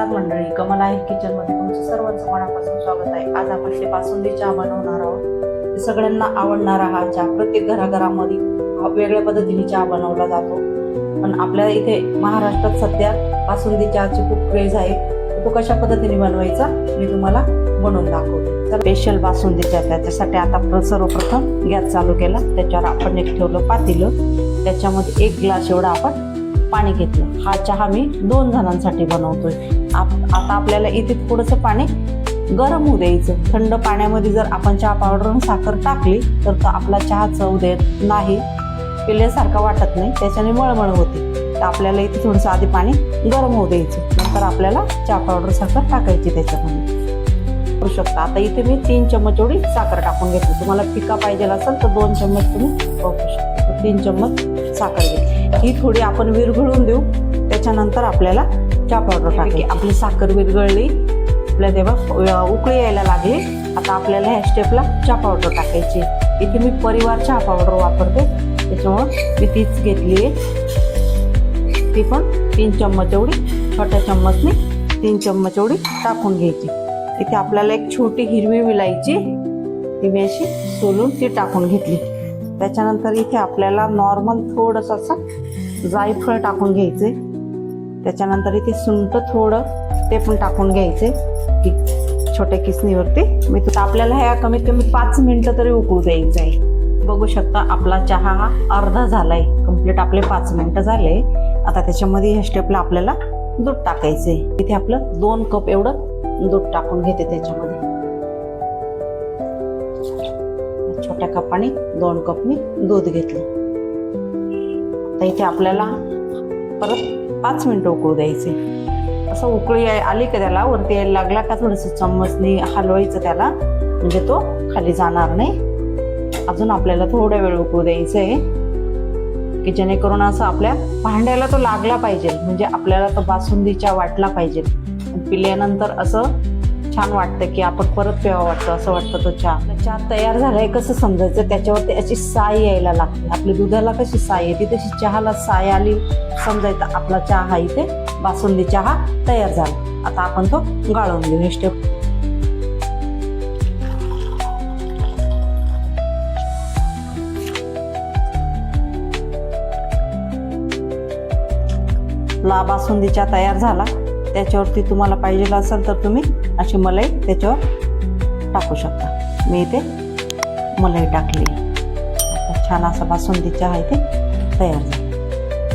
नमस्कार मंडळी. कमला आहे किचनमध्ये तुमचं सर्वांचं मनापासून स्वागत आहे. आज आपण ते बासुंदी चहा बनवणार आहोत सगळ्यांना आवडणारा हा चहा प्रत्येक घराघरामध्ये वेगळ्या पद्धतीने चहा बनवला जातो. पण आपल्या इथे महाराष्ट्रात सध्या बासुंदी चहाची खूप क्रेज आहे. तो कशा पद्धतीने बनवायचा मी तुम्हाला बनवून दाखवते. तर स्पेशल बासुंदी चहा. त्याच्यासाठी आता सर्वप्रथम गॅस चालू केला. त्याच्यावर आपण एक ठेवलं पातेलं. त्याच्यामध्ये एक ग्लास एवढा आपण पाणी घेतलं. हा चहा मी दोन जणांसाठी बनवतोय. आप आता आपल्याला इथे थोडंसं पाणी गरम होऊ द्यायचं. थंड पाण्यामध्ये जर आपण चहा पावडर आणि साखर टाकली तर तो आपला चहा चव देत नाही. पिल्यासारखा वाटत नाही. त्याच्याने मळमळ होते. तर आपल्याला इथे थोडंसं आधी पाणी गरम होऊ द्यायचं. नंतर आपल्याला चहा पावडर साखर टाकायची त्याच्यामध्ये. करू शकता. आता इथे मी तीन चम्मच एवढी साखर टाकून घेतली. तुम्हाला फिका पाहिजे असेल तर दोन चम्मच तुम्ही वापरू शकता. तीन चम्मच साखर घेतली. ही थोडी आपण विरघळून देऊ. त्याच्यानंतर आपल्याला चहा पावडर टाकायची. आपली साखर विरघळली. आपल्या तेव्हा उकळी यायला लागली. आता आपल्याला ह्या स्टेपला चहा पावडर टाकायची. इथे मी परिवार चहा पावडर वापरते. त्याच्यामुळं मी तीच घेतली आहे. ती पण तीन चम्मच एवढी छोट्या चम्मचने तीन चम्मच एवढी टाकून घ्यायची. इथे आपल्याला एक छोटी हिरवी विलायची. ती मी अशी सोलून ती टाकून घेतली. त्याच्यानंतर इथे आपल्याला नॉर्मल थोडंसं असं जायफळ टाकून घ्यायचे. त्याच्यानंतर इथे सुंट थोडं ते पण टाकून घ्यायचे. की छोट्या किसणीवरती. मी तर आपल्याला ह्या कमीत कमी पाच मिनटं तरी उकळू द्यायचं आहे. बघू शकता आपला चहा हा अर्धा झालाय. कंप्लीट आपले पाच मिनटं झाले. आता त्याच्यामध्ये ह्या स्टेपला आपल्याला दूध टाकायचे इथे आपलं दोन कप एवढं दूध टाकून घेते त्याच्यामध्ये. छोट्या कपाने दोन कप मी दूध घेतलं. आता इथे आपल्याला परत पाच मिनटं उकळू द्यायचे. असं उकळी याय- आली का त्याला? वरती यायला लागला का? थोडंसं चम्मचनी हलवायचं त्याला. म्हणजे तो खाली जाणार नाही. अजून आपल्याला थोडा वेळ उकळू द्यायचं आहे की जेणेकरून असं आपल्या भांड्याला तो लागला पाहिजे. म्हणजे आपल्याला तो बासुंदीच्या वाटला पाहिजे. पिल्यानंतर असं छान वाटतं की आपण परत प्यावं वाटतं असं वाटतं तो चहा. चहा तयार झालाय कसं समजायचं? त्याच्यावरती अशी साय यायला लागते. आपल्या दुधाला कशी साय येते? तशी चहाला साय आली समजायचं आपला चहा हा इथे बासुंदी चहा तयार झाला. आता आपण तो गाळून घेऊ. हे ला बासुंदी चहा तयार झाला. त्याच्यावरती तुम्हाला पाहिजे असेल तर तुम्ही अशी मलाई त्याच्यावर टाकू शकता. मी इथे मलाई टाकली छान असा बासुंदी चहा इथे तयार झाला.